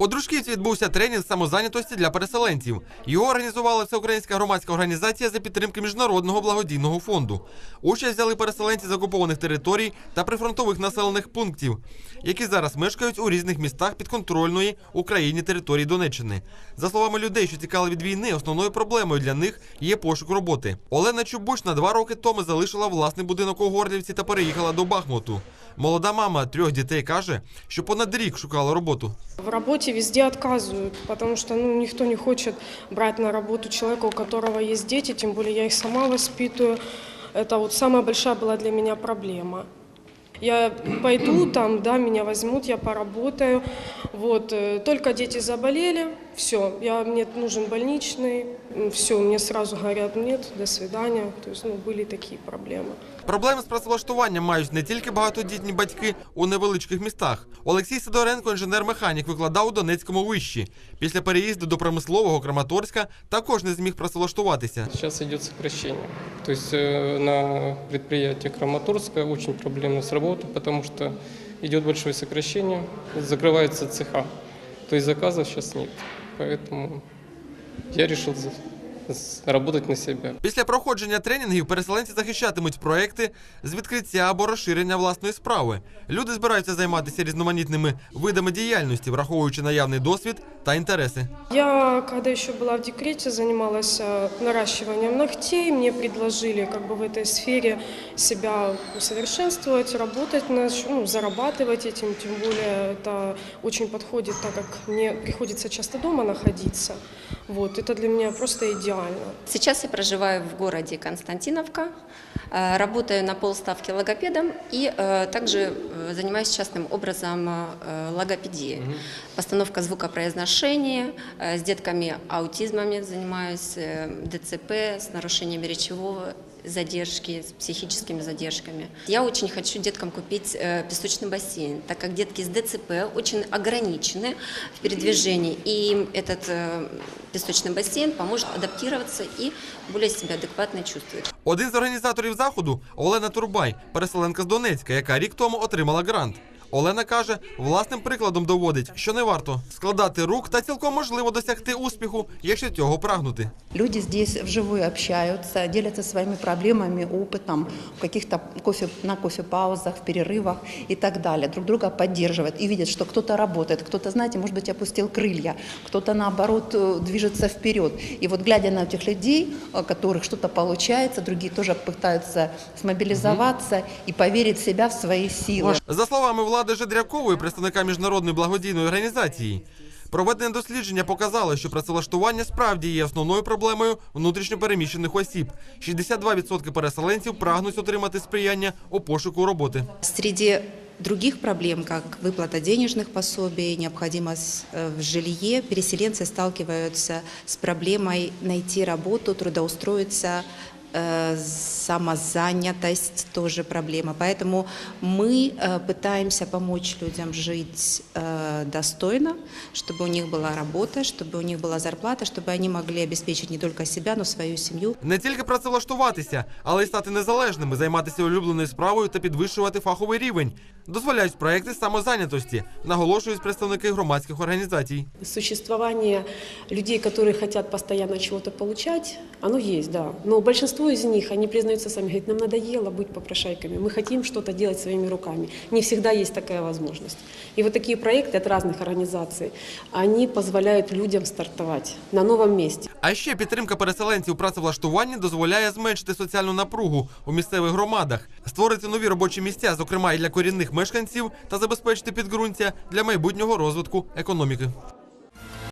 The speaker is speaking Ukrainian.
У Дружківці відбувся тренінг самозайнятості для переселенців. Його організувала Всеукраїнська громадська організація за підтримки Міжнародного благодійного фонду. Участь взяли переселенці з окупованих територій та прифронтових населених пунктів, які зараз мешкають у різних містах підконтрольної Україні території Донеччини. За словами людей, що тікали від війни, основною проблемою для них є пошук роботи. Олена Чубуш на два роки тому залишила власний будинок у Горлівці та переїхала до Бахмуту. Молода мама трьох дітей каже, що понад рік шукала роботу. В работе везде отказывают, потому что ну, никто не хочет брать на работу человека, у которого есть дети, тем более я их сама воспитываю. Это вот самая большая была для меня проблема. Я пойду там, да, меня возьмут, я поработаю. Вот, э, только дети заболели, все, я, мне нужен больничный, все, мне сразу говорят нет, до свидания. То есть, ну, были такие проблемы. Проблеми з працевлаштуванням мають не тільки багатодітні батьки у невеличких містах. Олексій Сидоренко, інженер-механік, викладав у Донецькому виші. Після переїзду до промислового Краматорська також не зміг працевлаштуватися. Сейчас идет сокращение. То есть э, на предприятии Краматорска очень проблемно с работой, потому что идет большое сокращение, закрываются цеха. То есть заказов сейчас нет. Поэтому я решил работать на себя. Після проходження тренінгів переселенці захищатимуть проекти з відкриття або розширення власної справи. Люди збираються займатися різноманітними видами діяльності, враховуючи наявний досвід та інтереси. Я, когда еще была в декрете, занималась э, наращиванием ногтей. Мне предложили как бы в этой сфере себя усовершенствовать, работать, на- ну, зарабатывать этим. Тем более это очень подходит, так как мне приходится часто дома находиться. Вот, это для меня просто идеально. Сейчас я проживаю в городе Константиновка, э, работаю на полставки логопедом и э, также э, занимаюсь частным образом э, логопедией. Постановка звукопроизношения, э, с детками аутизмами занимаюсь, э, ДЦП, с нарушениями речевого задержки, с психическими задержками. Я очень хочу деткам купить э, песочный бассейн, так как детки с ДЦП очень ограничены в передвижении, и им этот э, песочный бассейн поможет адаптироваться и более себя адекватно чувствовать. Один з організаторів заходу Олена Турбай, переселенка з Донецька, яка рік тому отримала грант. Олена каже, власним прикладом доводить, що не варто складати рук та цілком можливо досягти успіху, якщо цього прагнути. Люди здесь вживую общаются, делятся своими проблемами, опытом, в каких-то кофе, на кофе-паузах, в перерывах и так далее. Друг друга поддерживают и видят, что кто-то работает, кто-то, знаете, может быть, опустил крылья, кто-то, наоборот, э, движется вперед. И вот глядя на этих людей, у которых что-то получается, другие тоже пытаются смобилизоваться и поверить в себя, в свои силы. За словами влади Жидрякової, представника міжнародної благодійної організації, проведене дослідження показало, що працевлаштування справді є основною проблемою внутрішньопереміщених осіб. 62% переселенців прагнуть отримати сприяння у пошуку роботи. Среди других проблем, как выплата денежных пособий, необходимость э, в жилье, переселенцы сталкиваются с проблемой найти работу, трудоустроиться, э, самозанятость тоже проблема. Поэтому мы э, пытаемся помочь людям жить э, достойно, чтобы у них была работа, чтобы у них была зарплата, чтобы они могли обеспечить не только себя, но свою семью. Не тільки працевлаштуватися, але й стати незалежними, займатися улюбленою справою та підвищувати фаховий рівень. Дозволяють проекти самозайнятості, наголошують представники громадських організацій. Существование людей, которые хотят постоянно чего-то получать, оно есть, да. Но большинство из них, они признаются сами, говорят, нам надоело быть попрошайками, мы хотим что-то делать своими руками. Не всегда есть такая возможность. И вот такие проекты от разных организаций, они позволяют людям стартовать на новом месте. А ще підтримка переселенців у працевлаштуванні дозволяє зменшити соціальну напругу у місцевих громадах, створити нові робочі місця, зокрема і для корінних мешканців, та забезпечити підґрунтя для майбутнього розвитку економіки.